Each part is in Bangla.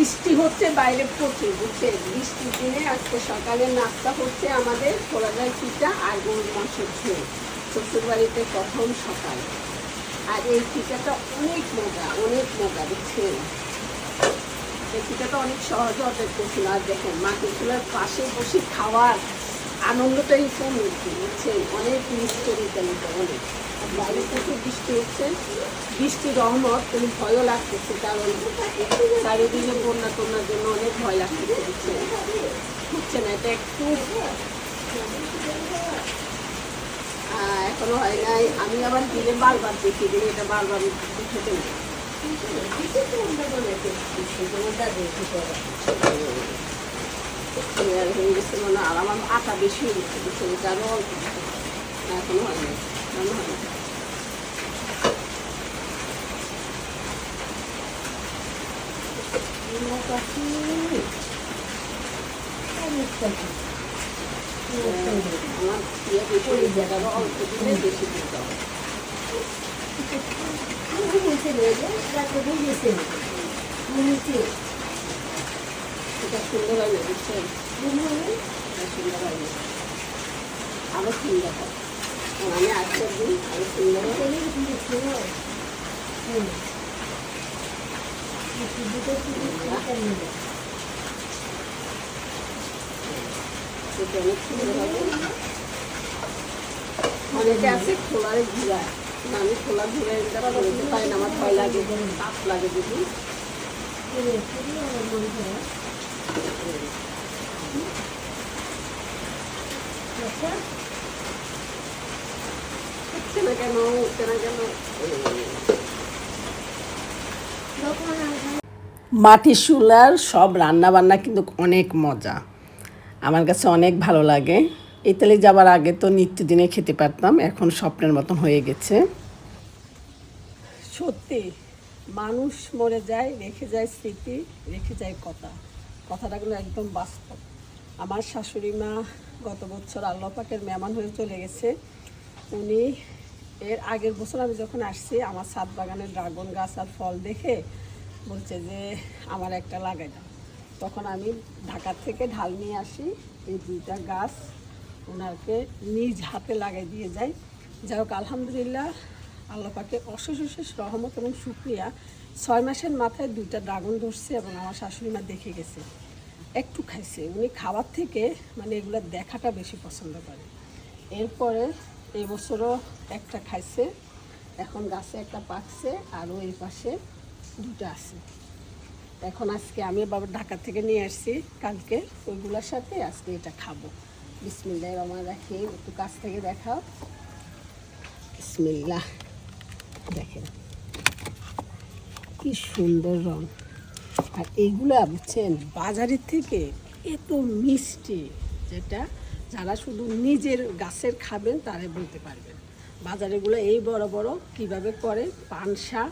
বৃষ্টি হচ্ছে, বাইরে প্রচুর বুঝছে বৃষ্টির দিনে আজকে সকালে নাস্তা হচ্ছে আমাদের ছোলা যায় পিঠা আর গরুর মাংসের ঝোল শ্বশুরবাড়িতে প্রথম সকাল। আর এই পিঠাটা অনেক মজা অনেক মজা, বুঝছেন? এই পিঠাটা অনেক সহজে অর্ডার করছিল, আর দেখেন, মাটির চুলার পাশে বসে খাওয়ার আনন্দটাই ফোন হচ্ছে অনেক মিস করি অনেক বাইরে প্রচুর বৃষ্টি হচ্ছে, বৃষ্টি রহমত কিন্তু ভয়ও লাগতেছে, কারণ চারিদিকে বন্যা টন্যার জন্য অনেক ভয় লাগতেছে, বুঝছেন? হচ্ছে না এটা একটু এখনও হয় নাই। আমি আবার দিলে বারবার দেখি দিলে এটা বারবার খেতে না। হয়ে গেছে আর আমার আটা বেশি হয়ে গেছে বুঝছেন এটা অল্প না, এখনও হয় নাই এখনও আমার ইয়ে অল্প দিলে বেশি দিতে হবে। এটা সুন্দর না বুঝছেন? সুন্দর হয় না আরও সুন্দর আর আমি আজকের দিন আরও সুন্দর হবে। অনেকে আছে খোলার ঘুরা আমি খোলা ঘুরে করতে পারি না আমার ভয় লাগে। তাপ লাগে যদি। মাটির চুলার সব রান্না বান্না কিন্তু অনেক মজা। আমার কাছে অনেক ভালো লাগে। ইতালি যাবার আগে তো নিত্যদিনে খেতে পারতাম, এখন স্বপ্নের মতন হয়ে গেছে। সত্যি, মানুষ মরে যায়, রেখে যায় স্মৃতি, রেখে যায় কথা। কথাটাগুলো একদম বাস্তব। আমার শাশুড়ি মা গত বছর আল্লাহ পাকের মেহমান হয়ে চলে গেছে। উনি এর আগের বছর আমি যখন আসছি, আমার সাত বাগানের ড্রাগন গাছ আর ফল দেখে বলছে যে, আমার একটা লাগাই দাও। তখন আমি ঢাকা থেকে ঢাল নিয়ে আসি, এই দুইটা গাছ ওনাকে নিজ হাতে লাগাই দিয়ে যাই। যাই হোক, আলহামদুলিল্লাহ, আল্লাহ পাকে অশেষ অশেষ রহমত এবং শুক্রিয়া ছয় মাসের মাথায় দুইটা ড্রাগন ধরছে এবং আমার শাশুড়ি মা দেখে গেছে। একটু খাইছে। উনি খাবার থেকে মানে এগুলো দেখাটা বেশি পছন্দ করে। এরপরে এই বছরও একটা খাইছে। এখন গাছে একটা পাকছে আরও এই পাশে দুটো আছে। এখন আজকে আমি বাবা ঢাকা থেকে নিয়ে আসছি কালকে ওইগুলোর সাথে আজকে এটা খাব। বিসমিল্লাহ রহমান রাখি একটু কাছ থেকে দেখাও। বিসমিল্লাহ। দেখেন। কি সুন্দর রং। আর এইগুলা বুঝছেন, বাজারের থেকে এত মিষ্টি, যেটা যারা শুধু নিজের গাছের খাবেন তারা বলতে পারবেন। বাজারেগুলো এই বড় বড় কীভাবে করে, পানসা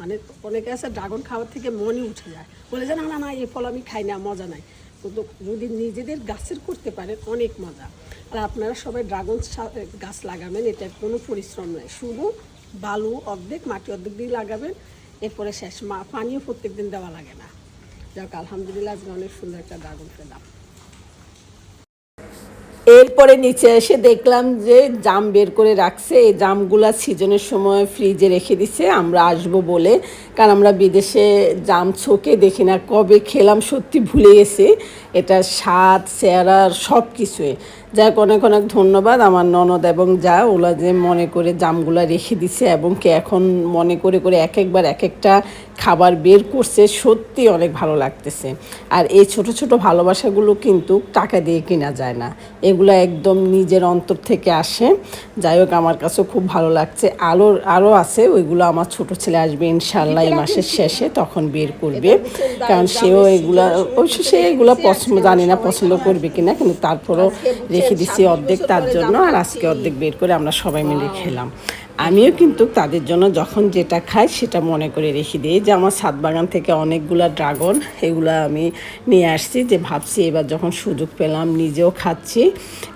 মানে অনেকে আছে, ড্রাগন খাওয়ার থেকে মনই উঠে যায়। বলে যে, না না না এই ফল আমি খাই না, মজা নাই। কিন্তু যদি নিজেদের গাছের করতে পারেন, অনেক মজা। আর আপনারা সবাই ড্রাগন গাছ লাগাবেন এটা কোনো পরিশ্রম নয় শুধু বালু অর্ধেক, মাটি অর্ধেক দিয়ে লাগাবেন এরপরে শেষ। মা, পানিও প্রত্যেক দিন দেওয়া লাগে না। যাক, আলহামদুলিল্লাহ, আজকে অনেক সুন্দর একটা ড্রাগন পেলাম। এরপরে নিচে এসে দেখলাম যে জাম বের করে রাখছে। এই জামগুলা সিজনের সময় ফ্রিজে রেখে দিছে। আমরা আসব বলে। কারণ আমরা বিদেশে জাম ছোকে দেখি না। কবে খেলাম সত্যি ভুলে গেছি। এটা স্বাদ, চেহারা সব কিছুই যাক, অনেক অনেক ধন্যবাদ আমার ননদ এবং যা, ওলা যে মনে করে জামগুলা রেখে দিছে এবং কি এখন মনে করে করে এক একবার এক একটা খাবার বের করছে, সত্যি অনেক ভালো লাগতেছে। আর এই ছোট ছোট ভালোবাসাগুলো কিন্তু টাকা দিয়ে কেনা যায় না। এগুলো একদম নিজের অন্তর থেকে আসে। যাই হোক, আমার কাছেও খুব ভালো লাগছে। আরও আরও আছে, ওইগুলো আমার ছোট ছেলে আসবে ইনশাল্লাহ এই মাসের শেষে, তখন বের করবে। কারণ সেও এগুলা, অবশ্য সে এগুলো পছন্দ, জানি না পছন্দ করবে কিনা, কিন্তু তারপরও রেখে দিছি অর্ধেক তার জন্য আর আজকে অর্ধেক বের করে আমরা সবাই মিলে খেলাম। আমিও কিন্তু তাদের জন্য যখন যেটা খাই সেটা মনে করে রেখে দিই। যে আমার ছাদ বাগান থেকে অনেকগুলা ড্রাগন এগুলো আমি নিয়ে আসছি যে ভাবছি এবার যখন সুযোগ পেলাম নিজেও খাচ্ছি।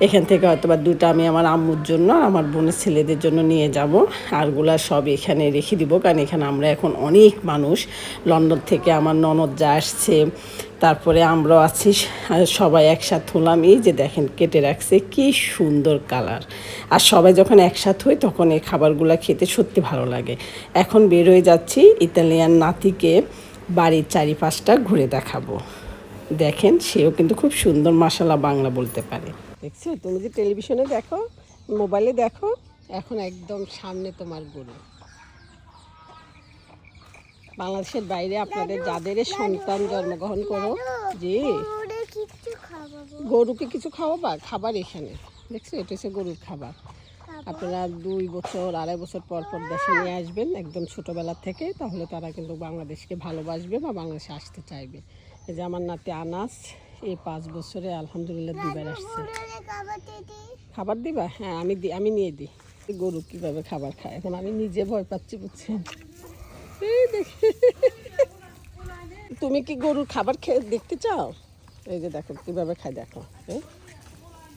এখান থেকে হয়তো বা দুটো আমি আমার আম্মুর জন্য আমার বোনের ছেলেদের জন্য নিয়ে যাব। আরগুলা সব এখানে রেখে দিব কারণ এখানে আমরা এখন অনেক মানুষ। লন্ডন থেকে আমার ননদ যা আসছে তারপরে আমরাও আছি সবাই একসাথে হলাম। এই যে দেখেন, কেটে রাখছে, কি সুন্দর কালার। আর সবাই যখন একসাথে হই, তখন এই খাবারগুলো খেতে সত্যি ভালো লাগে। এখন বের হয়ে যাচ্ছি, ইতালিয়ান নাতিকে বাড়ির চারিপাশটা ঘুরে দেখাবো। দেখেন, সেও কিন্তু খুব সুন্দর মশালা বাংলা বলতে পারে। দেখছ? তুমি যে টেলিভিশনে দেখো, মোবাইলে দেখো, এখন একদম সামনে তোমার গরু। বাংলাদেশের বাইরে আপনাদের যাদের সন্তান জন্মগ্রহণ করো জি। গরুকে কিছু খাওয়াবা? খাবার এখানে। দেখছ এটা হচ্ছে গরুর খাবার। আপনারা দুই বছর আড়াই বছর পর পর দেশে নিয়ে আসবেন একদম ছোটোবেলার থেকে তাহলে তারা কিন্তু বাংলাদেশকে ভালোবাসবে বা বাংলাদেশে আসতে চাইবে। এই যে আমার নাতি আনাস এই পাঁচ বছরে আলহামদুলিল্লাহ দুবার আসছে। খাবার দিবা? হ্যাঁ আমি দিই আমি নিয়ে দিই। গরু কীভাবে খাবার খায়? এখন আমি নিজে ভয় পাচ্ছি বুঝছেন? তুমি কি গরুর খাবার খেয়ে দেখতে চাও? এই যে দেখো কীভাবে খায় দেখো এই,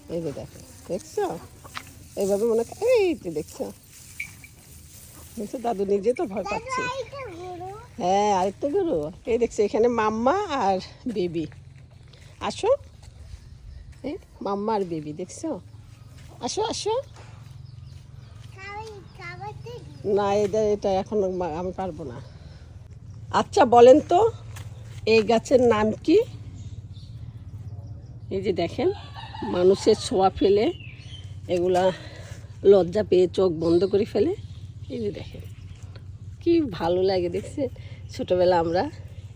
এই যে দেখো দেখছ? এইভাবে মনে হয়- এই যে দেখছ। দেখছ দাদু নিজে তো ভয় পাচ্ছে। হ্যাঁ আরেকটা গরু। এই দেখছ এখানে মাম্মা আর বেবি। আসো। এই মাম্মা আর বেবি দেখছ? আসো আসো। না, এটা এটা এখন আমি পারব না। আচ্ছা বলেন তো, এই গাছের নাম কি? এই যে দেখেন, মানুষের ছোঁয়া ফেলে, এগুলা লজ্জা পেয়ে চোখ বন্ধ করে ফেলে। এই যে দেখেন, কি ভালো লাগে দেখছে ছোটোবেলা আমরা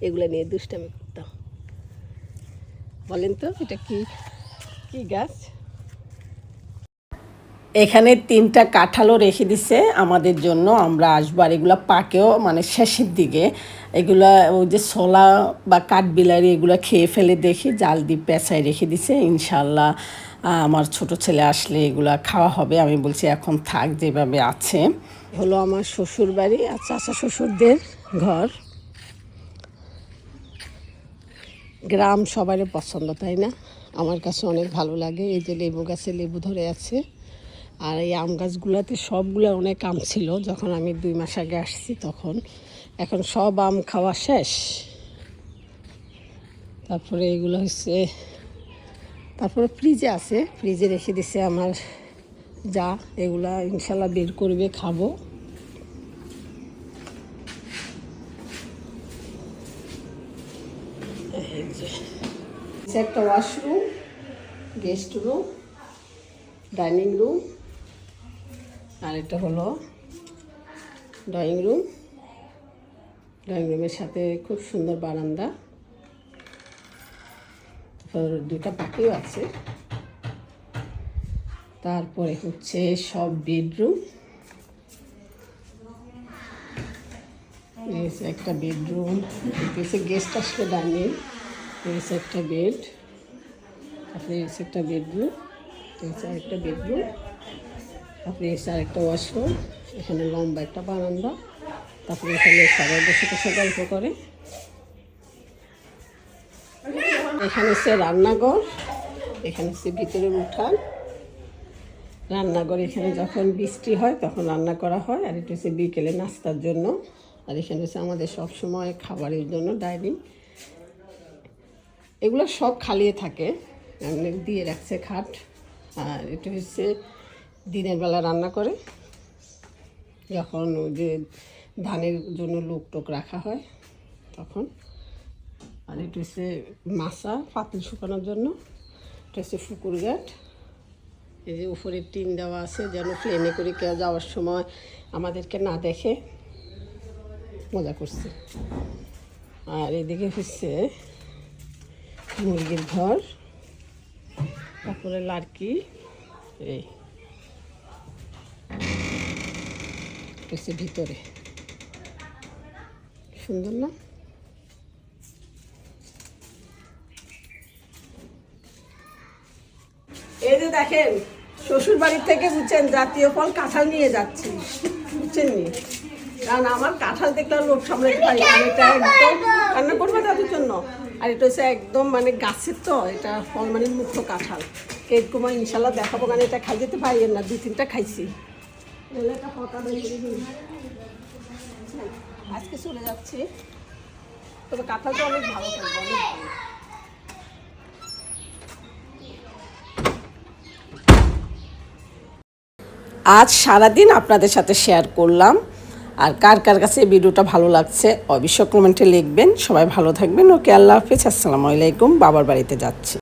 এগুলো নিয়ে দুষ্টামি করতাম। বলেন তো, এটা কি কি গাছ? এখানে তিনটা কাঁঠালও রেখে দিছে আমাদের জন্য। আমরা আসব আর এগুলো পাকেও মানে শেষের দিকে। এগুলা ওই যে ছোলা বা কাঠবিলারি এগুলো খেয়ে ফেলে দেখি জাল দিয়ে পেঁচায় রেখে দিছে। ইনশাল্লাহ আমার ছোট ছেলে আসলে এগুলা খাওয়া হবে। আমি বলছি এখন থাক যেভাবে আছে। হলো আমার শ্বশুর বাড়ি আর চাচা শ্বশুরদের ঘর। গ্রাম সবারই পছন্দ, তাই না? আমার কাছে অনেক ভালো লাগে। এই যে লেবু গাছে লেবু ধরে আছে। আর এই আম গাছগুলোতে সবগুলো অনেক আম ছিল, যখন আমি দুই মাস আগে আসছি তখন। এখন সব আম খাওয়া শেষ। তারপরে এগুলো হচ্ছে, তারপরে ফ্রিজে আছে। ফ্রিজে রেখে দিছে আমার যা, এগুলা ইনশাল্লাহ বের করবে, খাব। একটা washroom, guest room, dining room. আর এটা হলো ড্রয়িং রুম ড্রয়িং রুমের সাথে খুব সুন্দর বারান্দা। দুটা পাখিও আছে। তারপরে হচ্ছে সব বেডরুম একটা বেডরুম গেস্ট আসলে ডাইনিং রয়েছে একটা বেড তারপরে একটা বেডরুম আরেকটা বেডরুম তারপরে এসে আরেকটা ওয়াশরুম এখানে লম্বা একটা বারান্দা, তারপরে এখানে সবাই বসে বসে গল্প করে। এখানে হচ্ছে রান্নাঘর, এখানে হচ্ছে ভিতরের উঠান। রান্নাঘর এখানে যখন বৃষ্টি হয় তখন রান্না করা হয়, আর এটা হচ্ছে বিকেলে নাস্তার জন্য। আর এখানে হচ্ছে আমাদের সব সময় খাবারের জন্য ডাইনিং। এগুলো সব খালিয়ে থাকে দিয়ে রাখছে খাট। আর এটা হচ্ছে দিনের বেলা রান্না করে। যখন ওই যে ধানের জন্য লোক টোক রাখা হয়, তখন। আর এটা হচ্ছে মাছা পাতিল শুকানোর জন্য। এটা হচ্ছে ফুকুর ঘাট। এই যে উপরে টিন দেওয়া আছে যেন প্লেনে করে কেউ যাওয়ার সময় আমাদেরকে না দেখে। মজা করছে। আর এদিকে হচ্ছে মুরগির ঘর, তারপরে লাড়কি। এই হচ্ছে ভিতরে। সুন্দর না? এই যে দেখেন শ্বশুর বাড়ির থেকে বুঝছেন, জাতীয় ফল কাঁঠাল নিয়ে যাচ্ছি। বুঝছেননি কারণ আমার কাঁঠাল দেখলে আর লোভ সামলাইতে পারি না। এটা একদম রান্না করবে তাদের জন্য? আর এটা হচ্ছে একদম মানে গাছের তো, এটা ফল মানে মুখ্য কাঁঠাল। এরকম ইনশাল্লাহ দেখাবো, কারণ এটা খাই যেতে পারি না দু তিনটা খাইছি। আজকে চলে যাচ্ছি। তবে অনেক ভালো ভালো আজ সারাদিন আপনাদের সাথে শেয়ার করলাম। আর কার কার কাছে ভিডিওটা ভালো লাগছে অবশ্য কমেন্টে লিখবেন। সবাই ভালো থাকবেন। ওকে, আল্লাহ হাফিজ। আসসালামু আলাইকুম। বাবার বাড়িতে যাচ্ছি।